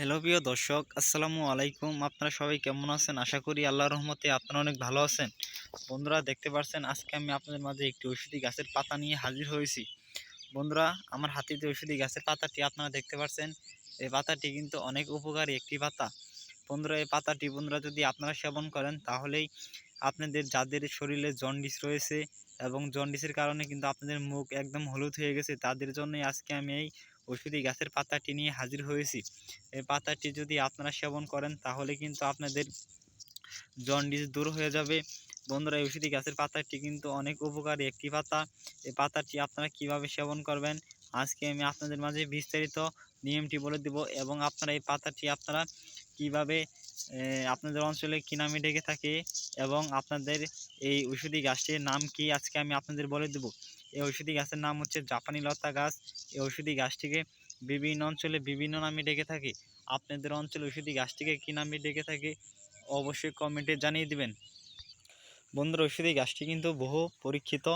Hello প্রিয় দর্শক, আসসালামু আলাইকুম। আপনারা সবাই কেমন আছেন? আশা করি আল্লাহ রহমতে আপনারা অনেক ভালো আছেন। বন্ধুরা, দেখতে পাচ্ছেন আজকে আমি আপনাদের মাঝে একটি ঔষধি গাছের পাতা নিয়ে হাজির হয়েছি। বন্ধুরা, আমার হাতে যে ঔষধি গাছের পাতাটি, আপনারা দেখতে পাচ্ছেন এই পাতাটি কিন্তু অনেক উপকারী একটি পাতা। বন্ধুরা, এই পাতাটি বন্ধুরা যদি আপনারা সেবন করেন, তাহলেই আপনাদের যাদের শরীরে জন্ডিস রয়েছে এবং জন্ডিসের কারণে কিন্তু আপনাদের মুখ একদম হলুদ হয়ে গেছে, তাদের জন্যই আজকে আমি এই ওষুধি গাছের পাতাটি নিয়ে হাজির হয়েছি। এই পাতাটি যদি আপনারা সেবন করেন, তাহলে কিন্তু আপনাদের জন্ডিস দূর হয়ে যাবে। বন্ধুরা, এই ওষুধি গাছের পাতাটি কিন্তু অনেক উপকারী একটি পাতা। এই পাতাটি আপনারা কীভাবে সেবন করবেন আজকে আমি আপনাদের মাঝে বিস্তারিত নিয়মটি বলে দেব এবং আপনারা এই পাতাটি আপনারা কীভাবে আপনাদের অঞ্চলে কী নামে ডেকে থাকে এবং আপনাদের এই ওষুধি গাছটির নাম কি আজকে আমি আপনাদের বলে দেব। এই ঔষধি গাছের নাম হচ্ছে জাপানি লতা গাছ। এই ঔষধি গাছটিকে বিভিন্ন অঞ্চলে বিভিন্ন নামে ডেকে থাকে। আপনাদের অঞ্চলে ঔষধি গাছটিকে কী নামে ডেকে থাকে অবশ্যই কমেন্টে জানিয়ে দিবেন। বন্ধুরা, ঔষধি গাছটি কিন্তু বহু পরীক্ষিত।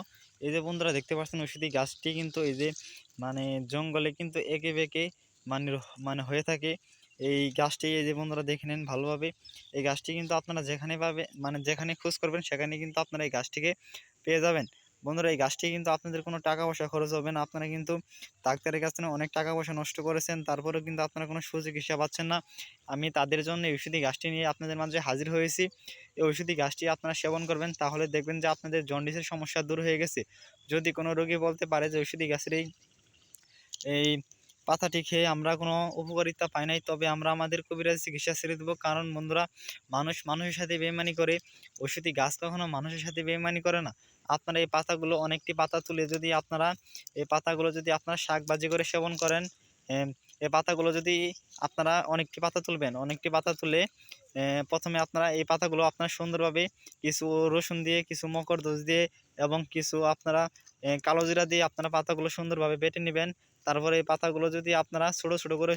এই যে বন্ধুরা, দেখতে পাচ্ছেন ঔষধি গাছটি কিন্তু এই যে মানে জঙ্গলে কিন্তু এঁকে বেঁকে মানে মানে হয়ে থাকে। এই গাছটি এই যে বন্ধুরা দেখে নেন ভালোভাবে, এই গাছটি কিন্তু আপনারা যেখানে পাবে মানে যেখানে খোঁজ করবেন সেখানে কিন্তু আপনারা এই গাছটিকে পেয়ে যাবেন। বন্ধুরা, এই গাছটি কিন্তু আপনাদের কোনো টাকা পয়সা খরচ হবে না। আপনারা কিন্তু ডাক্তারের কাছ থেকে অনেক টাকা পয়সা নষ্ট করেছেন, তারপরেও কিন্তু আপনারা কোনো হিসাব পাচ্ছেন না। আমি তাদের জন্য এই ওষুধি গাছটি নিয়ে আপনাদের মাঝে হাজির হয়েছি। এই ওষুধি গাছটি আপনারা সেবন করবেন, তাহলে দেখবেন যে আপনাদের জন্ডিসের সমস্যা দূর হয়ে গেছে। যদি কোনো রোগী বলতে পারে যে ওষুধি গাছের এই এই পাতাটি খেয়ে আমরা কোনো উপকারিতা পাই নাই। তবে আমরা আমাদের কবিরাজ চিকিৎসা ছেড়ে দেবো। কারণ বন্ধুরা, মানুষ মানুষের সাথে বেমানি করে, ওষুধি গাছ কখনো মানুষের সাথে বেমানি করে না। আপনারা এই পাতাগুলো, অনেকটি পাতা তুলে যদি আপনারা, এই পাতাগুলো যদি আপনারা শাকবাজি করে সেবন করেন এই পাতাগুলো যদি আপনারা অনেকটি পাতা তুলবেন, অনেকটি পাতা তুলে প্রথমে আপনারা এই পাতাগুলো আপনারা সুন্দরভাবে কিছু রসুন দিয়ে, কিছু মকর দোষ দিয়ে এবং কিছু আপনারা কালো জিরা দিয়ে আপনারা পাতাগুলো সুন্দরভাবে বেটে নেবেন। তারপরে এই পাতাগুলো যদি আপনারা ছোটো ছোটো করে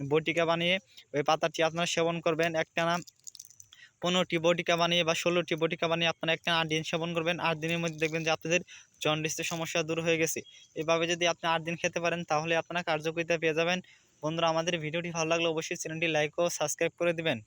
বটিকা বানিয়ে ওই পাতাটি আপনারা সেবন করবেন। একটানা পনেরোটি বটিকা বানিয়ে বা ষোলোটি বটিকা বানিয়ে আপনারা একটা আট দিন সেবন করবেন। আট দিনের মধ্যে দেখবেন যে আপনাদের জন্ডিসের সমস্যা দূর হয়ে গেছে। এভাবে যদি আপনি আট দিন খেতে পারেন, তাহলে আপনারা কার্যকরিতা পেয়ে যাবেন। বন্ধুরা, আমাদের ভিডিওটি ভালো লাগলে অবশ্যই চ্যানেলটি লাইক ও সাবস্ক্রাইব করে দিবেন।